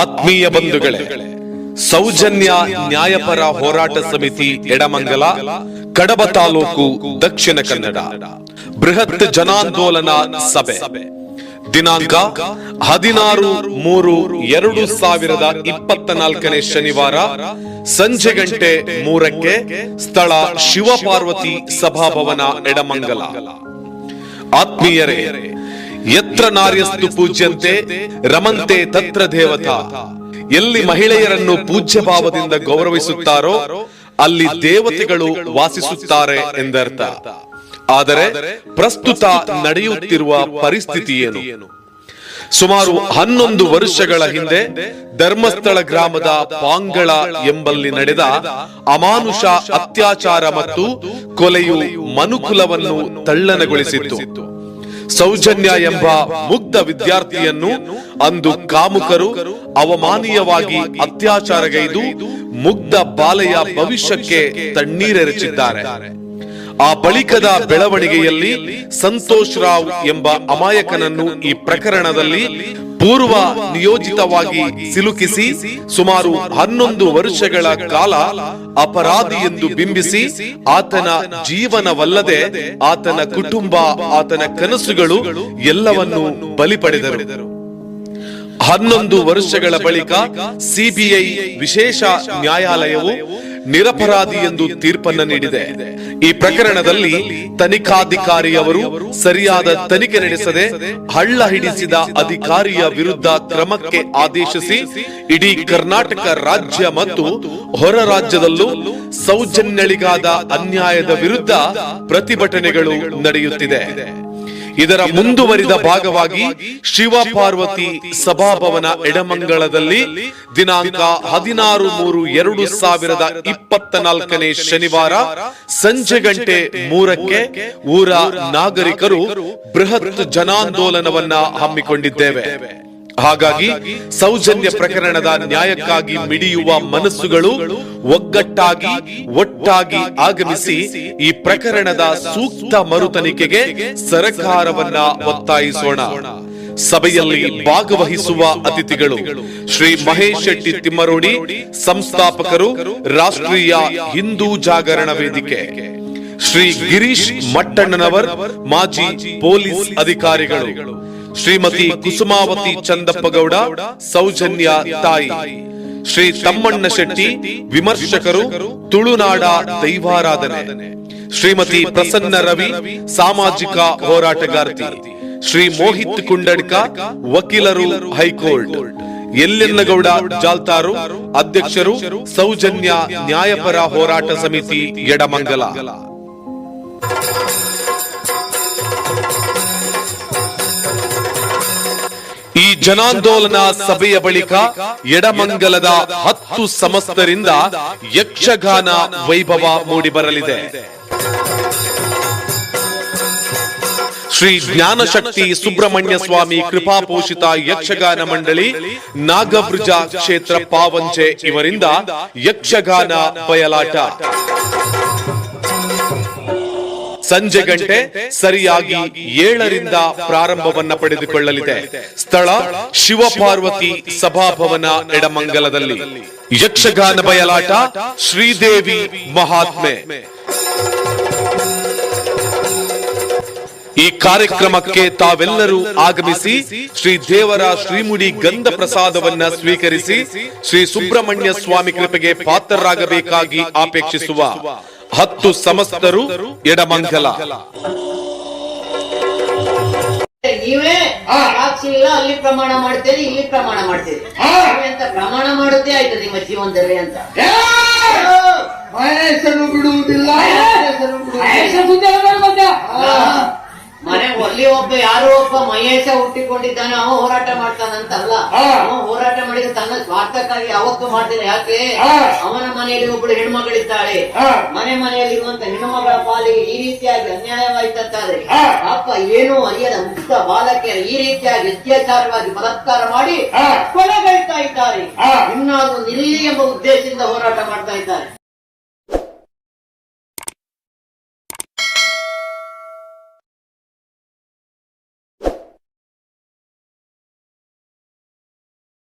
ಆತ್ಮೀಯ ಬಂಧುಗಳೇ, ಸೌಜನ್ಯ ನ್ಯಾಯಪರ ಹೋರಾಟ ಸಮಿತಿ ಎಡಮಂಗಲ, ಕಡಬ ತಾಲೂಕು ದಕ್ಷಿಣ ಕನ್ನಡ, ಬೃಹತ್ ಜನಾಂದೋಲನ ಸಭೆ. ದಿನಾಂಕ ಹದಿನಾರು ಮೂರು ಎರಡು ಸಾವಿರದ ಇಪ್ಪತ್ತ ನಾಲ್ಕನೇ ಶನಿವಾರ ಸಂಜೆ ಗಂಟೆ ಮೂರಕ್ಕೆ ಸ್ಥಳ ಶಿವಪಾರ್ವತಿ ಸಭಾಭವನ ಎಡಮಂಗಲ. ಆತ್ಮೀಯರೇ ಯತ್ರ ನಾರ್ಯಸ್ತು ಪೂಜ್ಯಂತೆ, ರಮಂತೆ ತತ್ರ ದೇವತಾ. ಎಲ್ಲಿ ಮಹಿಳೆಯರನ್ನು ಪೂಜ್ಯ ಭಾವದಿಂದ ಗೌರವಿಸುತ್ತಾರೋ, ಅಲ್ಲಿ ದೇವತೆಗಳು ವಾಸಿಸುತ್ತಾರೆ ಎಂದರ್ಥ. ಆದರೆ ಪ್ರಸ್ತುತ ನಡೆಯುತ್ತಿರುವ ಪರಿಸ್ಥಿತಿ ಏನು? ಸುಮಾರು ಹನ್ನೊಂದು ವರ್ಷಗಳ ಹಿಂದೆ ಧರ್ಮಸ್ಥಳ ಗ್ರಾಮದ ಪಾಂಗಳ ಎಂಬಲ್ಲಿ ನಡೆದ ಅಮಾನುಷ ಅತ್ಯಾಚಾರ ಮತ್ತು ಕೊಲೆಯು ಮನುಕುಲವನ್ನು ತಳ್ಳನಗೊಳಿಸಿತ್ತು ಸೌಜನ್ಯ ಎಂಬ ಮುಗ್ಧ ವಿದ್ಯಾರ್ಥಿಯನ್ನು ಅಂದು ಕಾಮುಕರು ಅವಮಾನೀಯವಾಗಿ ಅತ್ಯಾಚಾರಗೈದು ಮುಗ್ಧ ಬಾಲೆಯ ಭವಿಷ್ಯಕ್ಕೆ ತಣ್ಣೀರೆರಚಿದ್ದಾರೆ. ಆ ಬಳಿಕದ ಬೆಳವಣಿಗೆಯಲ್ಲಿ ಸಂತೋಷ್ ರಾವ್ ಎಂಬ ಅಮಾಯಕನನ್ನು ಈ ಪ್ರಕರಣದಲ್ಲಿ ಪೂರ್ವ ನಿಯೋಜಿತವಾಗಿ ಸಿಲುಕಿಸಿ ಸುಮಾರು ಹನ್ನೊಂದು ವರ್ಷಗಳ ಕಾಲ ಅಪರಾಧಿ ಎಂದು ಬಿಂಬಿಸಿ ಆತನ ಜೀವನವಲ್ಲದೆ ಆತನ ಕುಟುಂಬ, ಆತನ ಕನಸುಗಳು ಎಲ್ಲವನ್ನು ಬಲಿ ಪಡೆದರು. ಹನ್ನೊಂದು ವರ್ಷಗಳ ಬಳಿಕ ಸಿಬಿಐ ವಿಶೇಷ ನ್ಯಾಯಾಲಯವು ನಿರಪರಾಧಿ ಎಂದು ತೀರ್ಪನ್ನು ನೀಡಿದೆ. ಈ ಪ್ರಕರಣದಲ್ಲಿ ತನಿಖಾಧಿಕಾರಿಯವರು ಸರಿಯಾದ ತನಿಖೆ ನಡೆಸದೆ ಹಳ್ಳ ಹಿಡಿಸಿದ ಅಧಿಕಾರಿಯ ವಿರುದ್ಧ ಕ್ರಮಕ್ಕೆ ಆದೇಶಿಸಿ ಇಡೀ ಕರ್ನಾಟಕ ರಾಜ್ಯ ಮತ್ತು ಹೊರ ರಾಜ್ಯದಲ್ಲೂ ಸೌಜನ್ಯಳಿಗಾದ ಅನ್ಯಾಯದ ವಿರುದ್ಧ ಪ್ರತಿಭಟನೆಗಳು ನಡೆಯುತ್ತಿದೆ. ಇದರ ಮುಂದುವರಿದ ಭಾಗವಾಗಿ ಶಿವ ಪಾರ್ವತಿ ಸಭಾಭವನ ಎಡಮಂಗಳದಲ್ಲಿ ದಿನಾಂಕ ಹದಿನಾರು ಮೂರು ಎರಡು ಸಾವಿರದ ಇಪ್ಪತ್ತ ನಾಲ್ಕನೇ ಶನಿವಾರ ಸಂಜೆ ಗಂಟೆ ಮೂರಕ್ಕೆ ಊರ ನಾಗರಿಕರು ಬೃಹತ್ ಜನಾಂದೋಲನವನ್ನ ಹಮ್ಮಿಕೊಂಡಿದ್ದೇವೆ. ಹಾಗಾಗಿ ಸೌಜನ್ಯ ಪ್ರಕರಣದ ನ್ಯಾಯಕ್ಕಾಗಿ ಮಿಡಿಯುವ ಮನಸ್ಸುಗಳು ಒಗ್ಗಟ್ಟಾಗಿ, ಒಟ್ಟಾಗಿ ಆಗಮಿಸಿ ಈ ಪ್ರಕರಣದ ಸೂಕ್ತ ಮರುತನಿಕೆಗೆ ಸರಕಾರವನ್ನ ಒತ್ತಾಯಿಸೋಣ. ಸಭೆಯಲ್ಲಿ ಭಾಗವಹಿಸುವ ಅತಿಥಿಗಳು ಶ್ರೀ ಮಹೇಶ್ ಶೆಟ್ಟಿ ತಿಮ್ಮರೋಡಿ ಸಂಸ್ಥಾಪಕರು, ರಾಷ್ಟ್ರೀಯ ಹಿಂದೂ ಜಾಗರಣ ವೇದಿಕೆ. ಶ್ರೀ ಗಿರೀಶ್ ಮಟ್ಟಣ್ಣನವರ್, ಮಾಜಿ ಪೊಲೀಸ್ ಅಧಿಕಾರಿಗಳು. ಶ್ರೀಮತಿ ಕುಸುಮಾವತಿ ಚಂದಪ್ಪಗೌಡ, ಸೌಜನ್ಯ ತಾಯಿ. ಶ್ರೀ ತಮ್ಮಣ್ಣ ಶೆಟ್ಟಿ, ವಿಮರ್ಶಕರು, ತುಳುನಾಡ ದೈವಾರಾಧನೆ. ಶ್ರೀಮತಿ ಪ್ರಸನ್ನ ರವಿ, ಸಾಮಾಜಿಕ ಹೋರಾಟಗಾರ್ತಿ. ಶ್ರೀ ಮೋಹಿತ್ ಕುಂಡಡ್ಕ, ವಕೀಲರು ಹೈಕೋರ್ಟ್. ಎಲ್ಲೆನ್ನಗೌಡ ಜಾಲ್ತಾರು, ಅಧ್ಯಕ್ಷರು ಸೌಜನ್ಯ ನ್ಯಾಯಪರ ಹೋರಾಟ ಸಮಿತಿ ಎಡಮಂಗಲ. ಈ ಜನಾಂದೋಲನ ಸಭೆಯ ಬಳಿಕ ಎಡಮಂಗಲದ ಹತ್ತು ಸಮಸ್ತರಿಂದ ಯಕ್ಷಗಾನ ವೈಭವ ಮೂಡಿಬರಲಿದೆ. ಶ್ರೀ ಜ್ಞಾನಶಕ್ತಿ ಸುಬ್ರಹ್ಮಣ್ಯ ಸ್ವಾಮಿ ಕೃಪಾಪೋಷಿತ ಯಕ್ಷಗಾನ ಮಂಡಳಿ, ನಾಗವೃಜ ಕ್ಷೇತ್ರ ಪಾವಂಚೆ ಇವರಿಂದ ಯಕ್ಷಗಾನ ಬಯಲಾಟ. ಸಂಜೆ ಗಂಟೆ ಸರಿಯಾಗಿ ಏಳರಿಂದ ಪ್ರಾರಂಭವನ್ನ ಪಡೆದುಕೊಳ್ಳಲಿದೆ. ಸ್ಥಳ ಶಿವಪಾರ್ವತಿ ಸಭಾಭವನ ಎಡಮಂಗಲದಲ್ಲಿ. ಯಕ್ಷಗಾನ ಬಯಲಾಟ ಶ್ರೀದೇವಿ ಮಹಾತ್ಮೆ. ಈ ಕಾರ್ಯಕ್ರಮಕ್ಕೆ ತಾವೆಲ್ಲರೂ ಆಗಮಿಸಿ ಶ್ರೀ ದೇವರ ಶ್ರೀಮುಡಿ ಗಂಧ ಪ್ರಸಾದವನ್ನ ಸ್ವೀಕರಿಸಿ ಶ್ರೀ ಸುಬ್ರಹ್ಮಣ್ಯ ಸ್ವಾಮಿ ಕೃಪೆಗೆ ಪಾತ್ರರಾಗಬೇಕಾಗಿ ಅಪೇಕ್ಷಿಸುವ ಹತ್ತು ಸಮಸ್ತರು ಎಡಮಂಗಲ ನೀವೇ ಹಾ. ಸಾಕ್ಷಿ ಇಲ್ಲ ಅಲ್ಲಿ ಪ್ರಮಾಣ ಮಾಡ್ತೀರಿ ಇಲ್ಲಿ ಪ್ರಮಾಣ ಮಾಡ್ತೀರಿ ಹಾ. ಅಂತ ಪ್ರಮಾಣ ಮಾಡುತ್ತೆ ಆಯ್ತು ನಿಮ್ಮ ಜೀವನದಲ್ಲಿ ಅಂತ ಹೆಸರು ಮಹೇಶನು ಬಿಡುವುದಿಲ್ಲ ಮಹೇಶನು ಬಿಡುವುದಿಲ್ಲ. ಹಾ. ಮನೆ ಅಲ್ಲಿ ಒಬ್ಬ ಯಾರೋ ಒಬ್ಬ ಮಹೇಶ ಹುಟ್ಟಿಕೊಂಡಿದ್ದಾನೆ ಅವ ಹೋರಾಟ ಮಾಡ್ತಾನಂತಲ್ಲ. ಅವ ಹೋರಾಟ ಮಾಡಿದ ತನ್ನ ಸ್ವಾರ್ಥಕ್ಕಾಗಿ ಯಾವತ್ತೂ ಮಾಡ್ತಿಲ್ಲ. ಯಾಕೆ? ಅವನ ಮನೆಯಲ್ಲಿ ಒಬ್ಬಳು ಹೆಣ್ಮಗಳಿದ್ದಾಳೆ. ಮನೆ ಮನೆಯಲ್ಲಿ ಇರುವಂತ ಹೆಣ್ಮಗಳ ಪಾಲಿಗೆ ಈ ರೀತಿಯಾಗಿ ಅನ್ಯಾಯವಾಯ್ತಾರೆ ಅಪ್ಪ ಏನು ಅರಿಯದ ಮುಕ್ತ ಬಾಲಕಿಯರು ಈ ರೀತಿಯಾಗಿ ಅತ್ಯಾಚಾರವಾಗಿ ಬಲಾತ್ಕಾರ ಮಾಡಿ. ಕೊಲೆಗೈತಾ ಇದ್ದಾರೆ. ಇನ್ನಾದ್ರೂ ನಿಲ್ಲಿ ಎಂಬ ಉದ್ದೇಶದಿಂದ ಹೋರಾಟ ಮಾಡ್ತಾ ಇದ್ದಾರೆ.